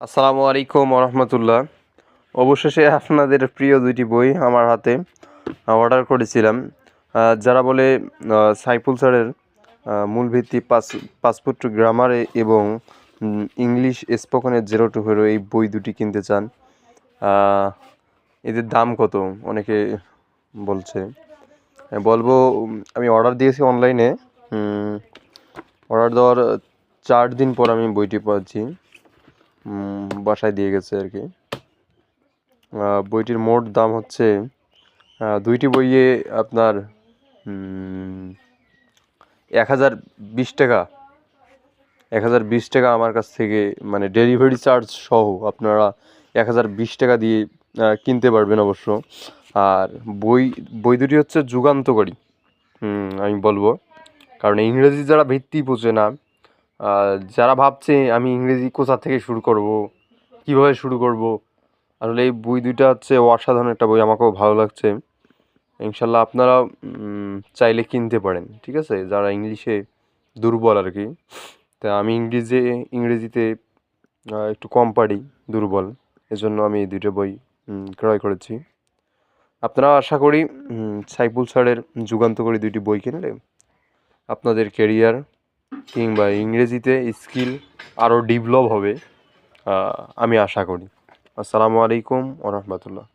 আসসালামু আলাইকুম রহমতুল্লাহ অবশেষে আপনাদের প্রিয় দুইটি বই আমার হাতে অর্ডার করেছিলাম। যারা বলে সাইফুল স্যারের আহ, মূল ভিত্তি পাস পাসপোর্ট গ্রামার এবং ইংলিশ স্পোকনের জেরো টু হিরো এই বই দুটি কিনতে চান এদের দাম কত? অনেকে বলছে। বলব আমি অর্ডার দিয়েছি অনলাইনে অর্ডার দেওয়ার চার দিন পর আমি বইটি পাচ্ছি। বাসায় দিয়ে গেছে আর কি। বইটির মোট দাম হচ্ছে দুইটি বইয়ে আপনার এক হাজার বিশ টাকা। এক হাজার বিশ টাকা আমার কাছ থেকে মানে ডেলিভারি চার্জ সহ আপনারা এক হাজার বিশ টাকা দিয়ে কিনতে পারবেন অবশ্য। আর বই বই দুটি হচ্ছে যুগান্তকারী। আমি বলব। কারণ ইংরেজি যারা ভিত্তি বোঝে না যারা ভাবছে আমি ইংরেজি কোথা থেকে শুরু করব, কীভাবে শুরু করব, আসলে এই বই দুইটা হচ্ছে অসাধারণ একটা বই, আমাকেও ভালো লাগছে। ইনশাল্লাহ আপনারা চাইলে কিনতে পারেন, ঠিক আছে? যারা ইংলিশে দুর্বল আর কি। তা আমি ইংরেজি, ইংরেজিতে একটু কম পারি, দুর্বল। এজন্য আমি এই দুইটা বই ক্রয় করেছি। আপনারা আশা করি সাইফুল স্যারের যুগান্তকারী দুইটি বই কিনলে আপনাদের কেরিয়ার কিংবা ইংরেজিতে স্কিল আরও ডেভেলপ হবে আমি আশা করি। আসসালামু আলাইকুম ওরহমতুল্লাহ